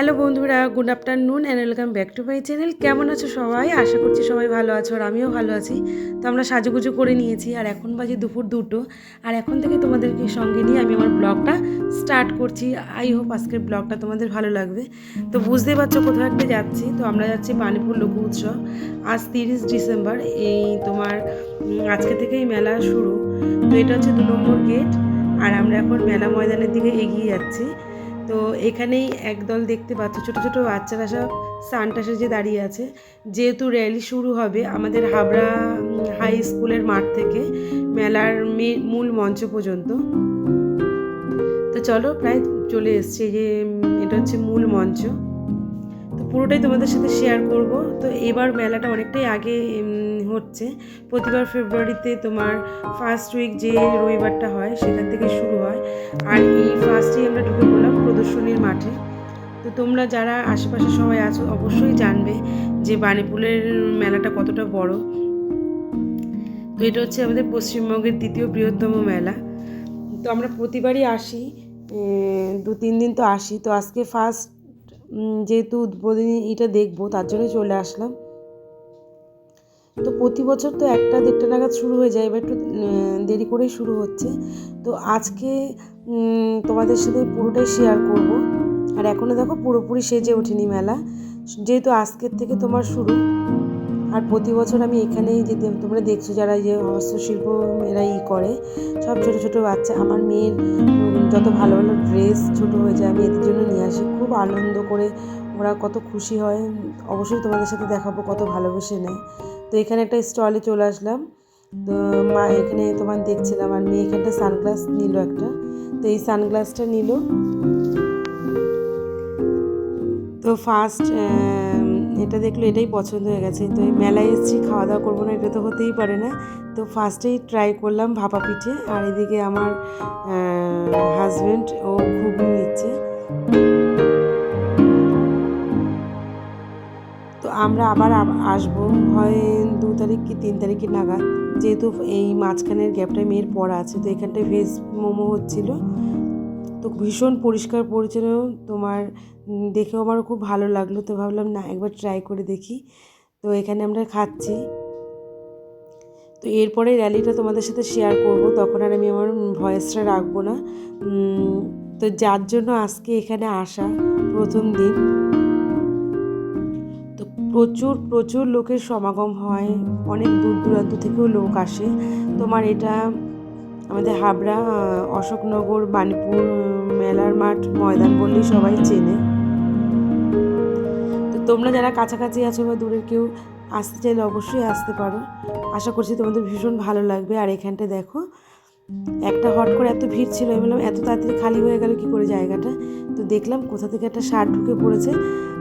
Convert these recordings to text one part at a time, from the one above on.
Hello বন্ধুরা, good afternoon and welcome back to my channel কেমন আছো সবাই? আশা করছি সবাই ভালো আছো আর আমিও ভালো আছি। তো আমরা সাজুগুজু করে নিয়েছি আর এখন বাজে দুপুর দুটো। আর এখন থেকে তোমাদেরকে সঙ্গে নিয়ে আমি আমার ব্লগটা স্টার্ট করছি। আই হোপ আজকের ব্লগটা তোমাদের ভালো লাগবে। তো বুঝতেই পারছ কোথাও একটা যাচ্ছি। তো আমরা যাচ্ছি পানিপুর লোক উৎসব। আজ তিরিশ ডিসেম্বর। এই তোমার আজকে থেকেই মেলা শুরু। তো এটা হচ্ছে দু নম্বর গেট আর আমরা এখন মেলা ময়দানের দিকে এগিয়ে যাচ্ছি। তো এখানেই একদল দেখতে পাচ্ছ, ছোট ছোট বাচ্চারা সব সানটা সেজে দাঁড়িয়ে আছে। যেহেতু র্যালি শুরু হবে আমাদের হাবড়া হাই স্কুলের মাঠ থেকে মেলার মূল মঞ্চ পর্যন্ত। তো চলো প্রায় চলে এসছে যে এটা হচ্ছে মূল মঞ্চ। তো পুরোটাই তোমাদের সাথে শেয়ার করব। তো এবার মেলাটা অনেকটাই আগে হচ্ছে। প্রতিবার ফেব্রুয়ারিতে তোমার ফার্স্ট উইক যে রবিবারটা হয়, সেখান থেকে শুরু হয়। আর এই ফার্স্টেই আমরা ঢুকে পড়লাম প্রদর্শনীর মাঠে। তো তোমরা যারা আশেপাশে সবাই আছো, অবশ্যই জানবে যে বাণীপুরের মেলাটা কতটা বড়। তো এটা হচ্ছে আমাদের পশ্চিমবঙ্গের দ্বিতীয় বৃহত্তম মেলা। তো আমরা প্রতিবারই আসি দু, তিন দিন তো আসি। তো আজকে ফার্স্ট যেহেতু উদ্বোধনী এটা দেখব, তার জন্য চলে আসলাম। তো প্রতি বছর তো একটা দেড়টা নাগাদ শুরু হয়ে যায়, এবার একটু দেরি করেই শুরু হচ্ছে। তো আজকে তোমাদের সাথে পুরোটাই শেয়ার করব। আর এখনও দেখো পুরোপুরি সেজে ওঠেনি মেলা। যেহেতু আজকের থেকে তোমার শুরু, আর প্রতি বছর আমি এখানেই যেতে, তোমরা দেখছ যারা যে হস্তশিল্প এরা ই করে, সব ছোট ছোট বাচ্চা। আমার মেয়ের যত ভালো ভালো ড্রেস ছোট হয়ে যায়, আমি এদের জন্য নিয়ে আসি। খুব আনন্দ করে ওরা কত খুশি হয়। অবশ্যই তোমাদের সাথে দেখাবো কত ভালোবেসে নেয়। তো এখানে একটা স্টলে চলে আসলাম। তো মা এখানে তোমার দেখছিলাম আর মেয়ে এখানটা সানগ্লাস নিল একটা। তো এই সানগ্লাসটা নিল। তো ফার্স্ট এটা দেখল এটাই পছন্দ হয়ে গেছে। তো এই মেলায় এসেছি খাওয়া দাওয়া করব না, এটা তো হতেই পারে না। তো ফার্স্টেই ট্রাই করলাম ভাপা পিঠে। আর এদিকে আমার হাজব্যান্ড ও ঘুগনি নিচ্ছে। আমরা আবার আব- আসব। হয় দু তারিখ কি তিন তারিখে নাগাদ। যেহেতু এই মাঝখানের গ্যাপটায় মেয়ের পড়া আছে, তো এখানটায় ভেজ মোমো হচ্ছিল। তো ভীষণ পরিষ্কার পরিচ্ছন্ন, তোমার দেখেও আমার খুব ভালো লাগল। তো ভাবলাম, না, একবার ট্রাই করে দেখি। তো এখানে আমরা খাচ্ছি। তো এরপরে র্যালিটা তোমাদের সাথে শেয়ার করব। তখন আর আমি আমার ভয়েসটা রাখব না। তো যার জন্য আজকে এখানে আসা প্রথম দিন। প্রচুর প্রচুর লোকের সমাগম হয়। অনেক দূর দূরান্ত থেকেও লোক আসে। তোমার এটা আমাদের হাবড়া অশোকনগর বাণীপুর উম, মেলার মাঠ ময়দান বললেই সবাই চেনে। তো তোমরা যারা কাছাকাছি আছো বা দূরের কেউ আসতে চাইলে অবশ্যই আসতে পারো। আশা করছি তোমাদের ভীষণ ভালো লাগবে। আর এখানটা দেখো একটা হট করে এত ভিড় ছিল, আমি বললাম, এত তাড়াতাড়ি খালি হয়ে গেল কি করে জায়গাটা? তো দেখলাম কোথা থেকে একটা শার্ট ঢুকে পড়েছে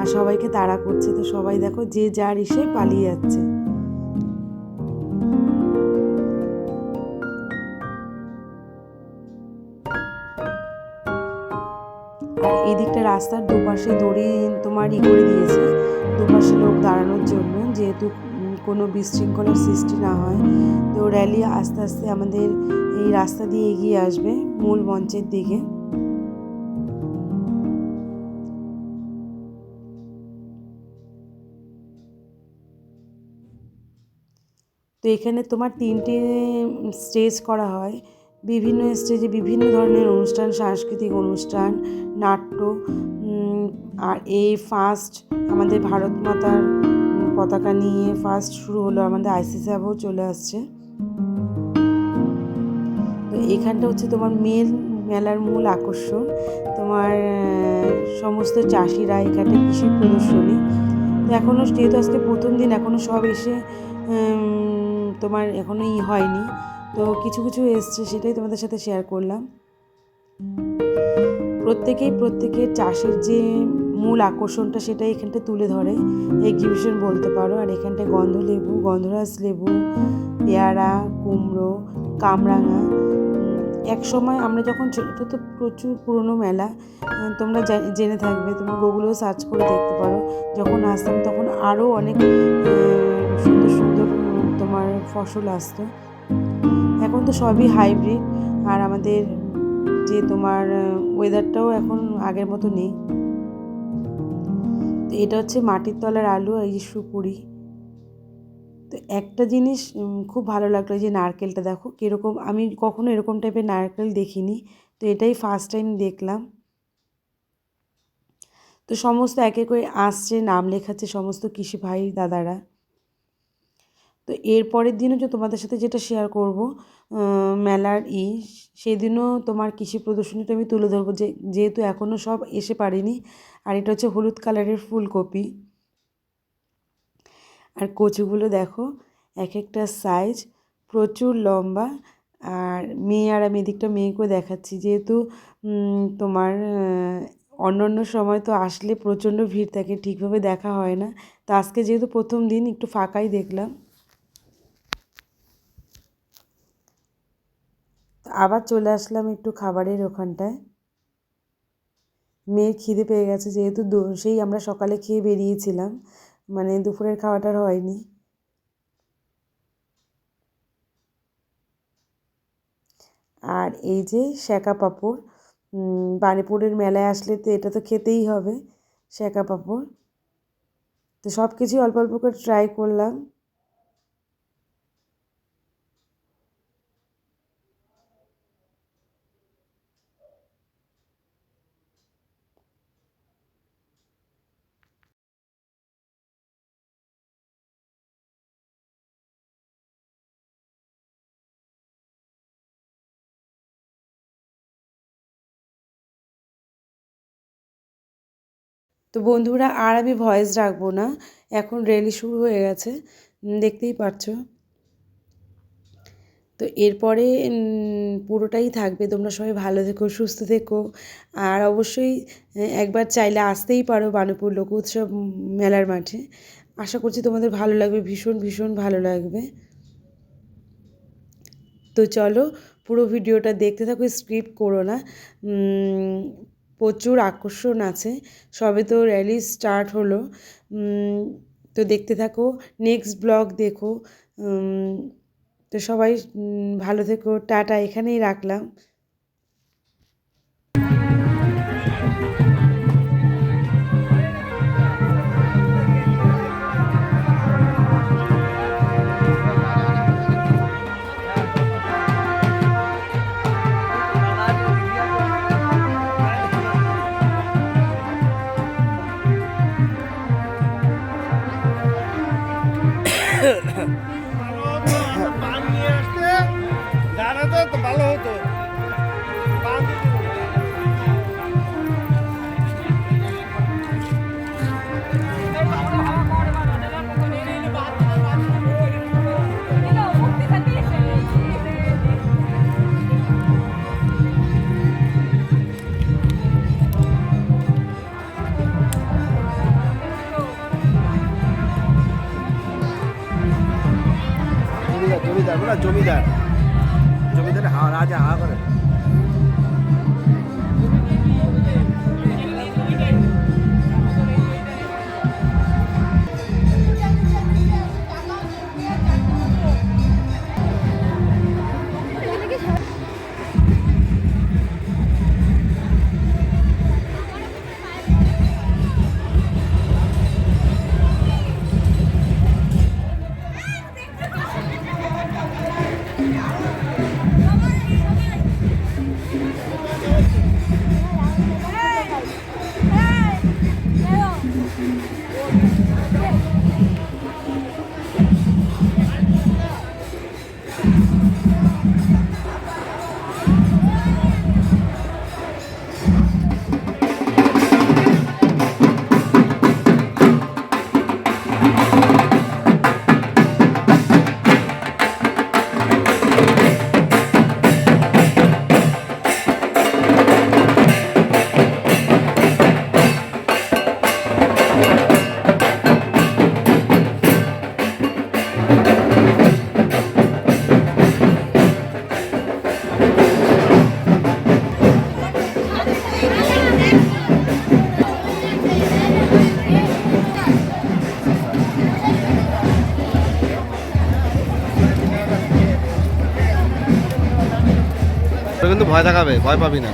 আর সবাইকে তাড়া করছে। তো সবাই দেখো যে যার এসে পালিয়ে যাচ্ছে। এই রাস্তার দুপাশে দড়ি তোমার ই করে দিয়েছে। দুপাশে লোক দাঁড়ানোর জন্য, যেহেতু কোনো বিশৃঙ্খলার সৃষ্টি না হয়, তো র্যালি আস্তে আস্তে আমাদের এই রাস্তা দিয়ে এগিয়ে আসবে মূল মঞ্চের দিকে। তো এখানে তোমার তিনটে স্টেজ করা হয়। বিভিন্ন স্টেজে বিভিন্ন ধরনের অনুষ্ঠান, সাংস্কৃতিক অনুষ্ঠান, নাট্য আর এই ফার্স্ট আমাদের ভারত মাতার পতাকা নিয়ে ফার্স্ট শুরু হলো, আমাদের আইসি সাহেবও চলে আসছে। তো এখানটা হচ্ছে তোমার মেন মেলার মূল আকর্ষণ। তোমার সমস্ত চাষিরা এখানে কৃষি প্রদর্শনী। তো এখনও যেহেতু আজকে প্রথম দিন এখনও সব এসে তোমার এখনও ই হয়নি। তো কিছু কিছু এসছে সেটাই তোমাদের সাথে শেয়ার করলাম। প্রত্যেকেই প্রত্যেকের চাষের যে মূল আকর্ষণটা সেটাই এখানটা তুলে ধরে। এক্সিবিশন বলতে পারো, আর এখানটায় গন্ধ লেবু, গন্ধরাজ লেবু, পেয়ারা, কুমড়ো, কামরাঙা। এক সময় আমরা যখন ছোটো তো প্রচুর পুরনো মেলা। তোমরা জেনে থাকবে, তোমরা গুগলেও সার্চ করে দেখতে পারো। যখন আসতাম তখন আরও অনেক সুন্দর সুন্দর তোমার ফসল আসতো। এখন তো সবই হাইব্রিড আর আমাদের যে তোমার ওয়েদারটাও এখন আগের মতো নেই। এটা হচ্ছে মাটির তলার আলু এই যে সুপুরি। তো একটা জিনিস খুব ভালো লাগল যে নারকেলটা দেখো, কীরকম আমি কখনো এরকম টাইপের নারকেল দেখিনি। তো এটাই ফার্স্ট টাইম দেখলাম। তো সমস্ত একে করে আসছে, নাম লেখাচ্ছে সমস্ত কৃষি ভাই দাদারা। তো এর পরের দিনও যে তোমাদের সাথে যেটা শেয়ার করব মেলার ই, সেদিনও তোমার কৃষি প্রদর্শনীটা আমি তুলে ধরবো, যে, যেহেতু এখনও সব এসে পারেনি আর এটা হচ্ছে হলুদ কালারের ফুলকপি। আর কচুগুলো দেখো এক একটা সাইজ প্রচুর লম্বা। আর মেয়ে আর আমি এদিকটা মেয়েকেও দেখাচ্ছি, যেহেতু তোমার অন্য অন্য সময় তো আসলে প্রচণ্ড ভিড় থাকে, ঠিকভাবে দেখা হয় না। তো আজকে যেহেতু প্রথম দিন, একটু ফাঁকাই দেখলাম। আবার চলে আসলাম একটু খাবারের ওখানটায়। মেয়ের খিদে পেয়ে গেছে যেহেতু সেই আমরা সকালে খেয়ে বেরিয়েছিলাম। মানে দুপুরের খাওয়াটা হয়নি। আর এই যে শ্যাকা পাঁপড় বানিপুরের মেলায় আসলে তো এটা তো খেতেই হবে শ্যাকা পাঁপড়। তো সব কিছুই অল্প অল্প করে ট্রাই করলাম। তো বন্ধুরা আর আমি ভয়েস রাখব না, এখন রেলি শুরু হয়ে গেছে দেখতেই পাচ্ছ তো এরপরে পুরোটাই থাকবে, তোমরা সবাই ভালো থেকো, সুস্থ থেকো, আর অবশ্যই একবার চাইলে আসতেই পারো বানুপুর লোক উৎসব মেলার মাঠে। আশা করছি তোমাদের ভালো লাগবে, ভীষণ ভীষণ ভালো লাগবে। তো চলো পুরো ভিডিওটা দেখতে থাকো স্ক্রিপ্ট করো না। প্রচুর আকর্ষণ আছে। সবে তো র্যালি স্টার্ট হলো। তো দেখতে থাকো নেক্সট ব্লগ দেখো। তো সবাই ভালো থেকো। টাটা, এখানেই রাখলাম। একটু ভয় দেখাবে ভয় পাবি না।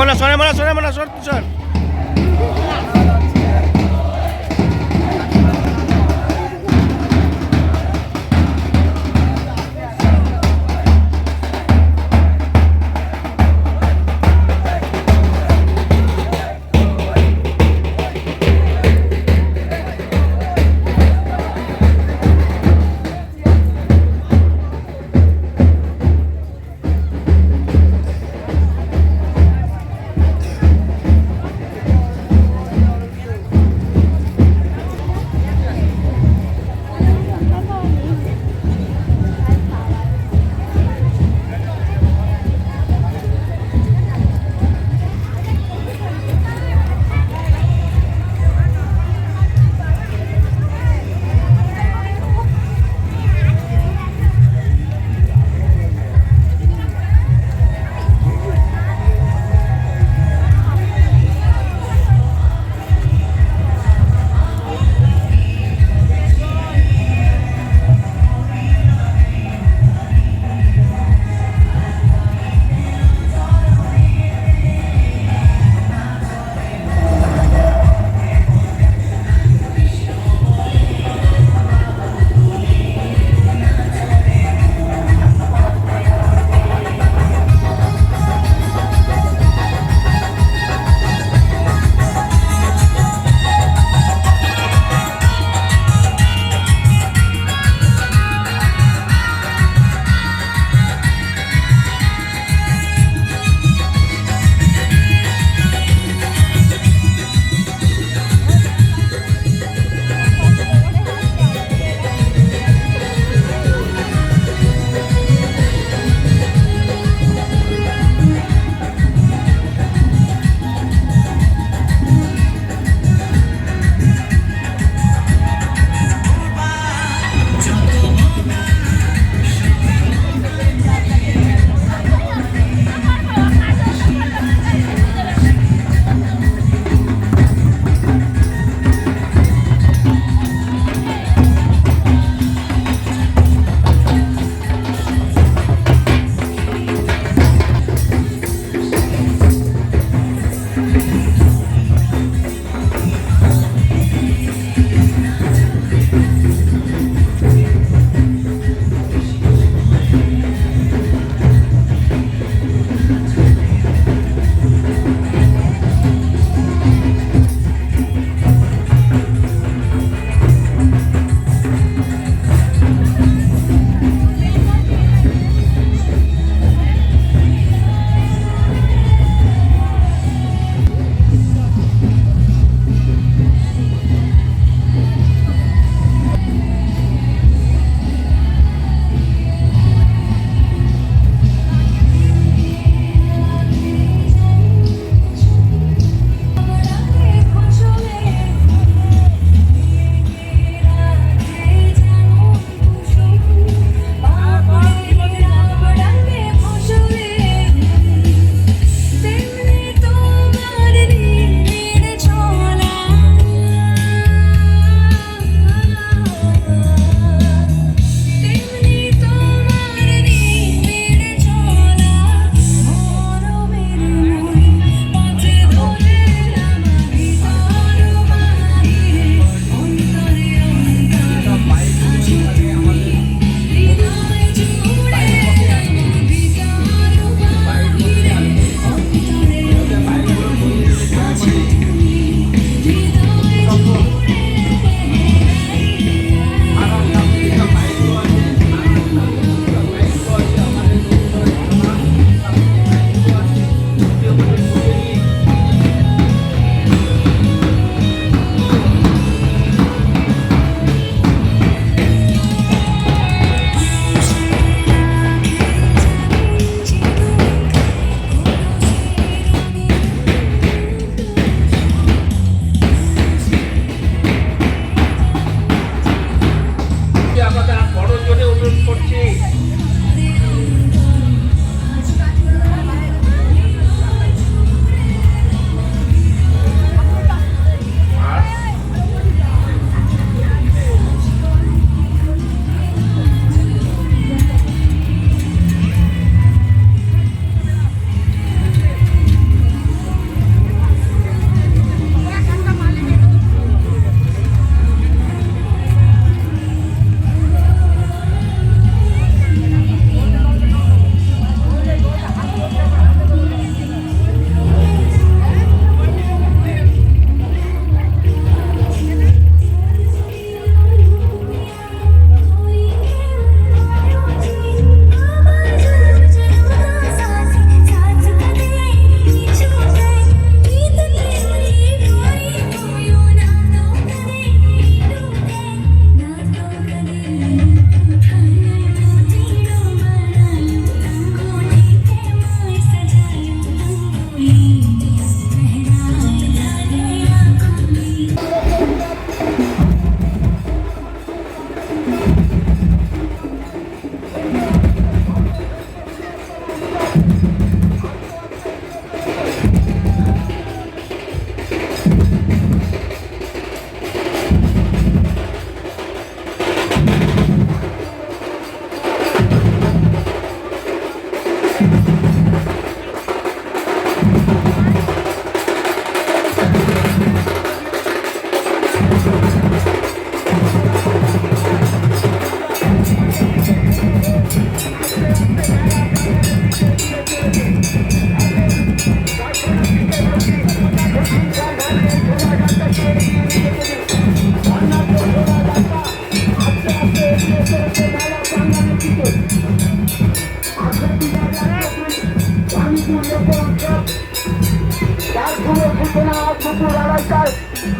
মনে সরে মনে সরে মনে সর তুষার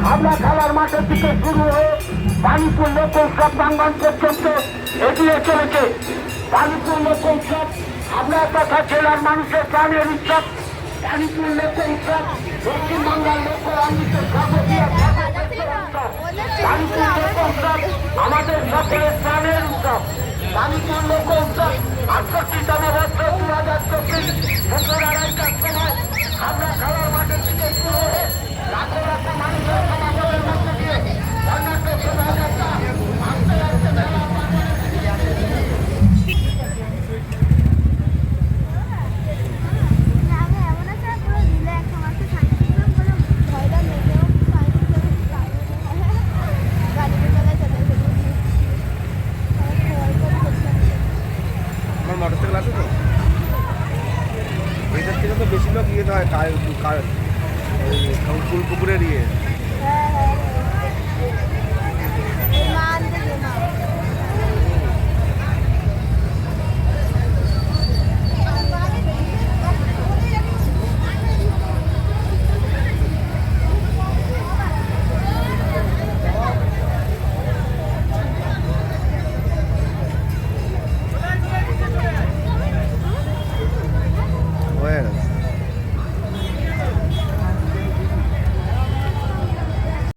হাবলা খেলার মাঠের দিকে শুরু হয়ে পানিপুর লোকোৎসব প্রাঙ্গন পর্যন্ত এগিয়ে চলেছে। পানিপুর লোকোৎসব হাবলা তথা জেলার মানুষের প্রাণের উৎসব। পানিপুর লোকোৎসব পশ্চিমবাংলার লোক যাবতীয় পানিপুর লোকোৎসব আমাদের সকলের প্রাণের উৎসব। পানিপুর লোকোৎসব আটষট্টিতম বছর দু হাজার চব্বিশ আমরা খেলার মাঠের দিকে শুরু হয়ে লাখো লাখো মানুষের সমাগমের মধ্যে দিয়ে কর্ণাটক শোভাযাত্রা আস্তে আস্তে মেলা আমি এমন একটা পুরো রিল্যাক্স আমার তো সাইন্স শিখলাম কোনো ভয়টা নেবেও সাইন্স গাড়িতে চলে চলে যেতে আমার মোটরসাইকেল আছে তো এটার থেকে তো বেশি লোক ইয়ে হয় ফুল পুকুরের ইয়ে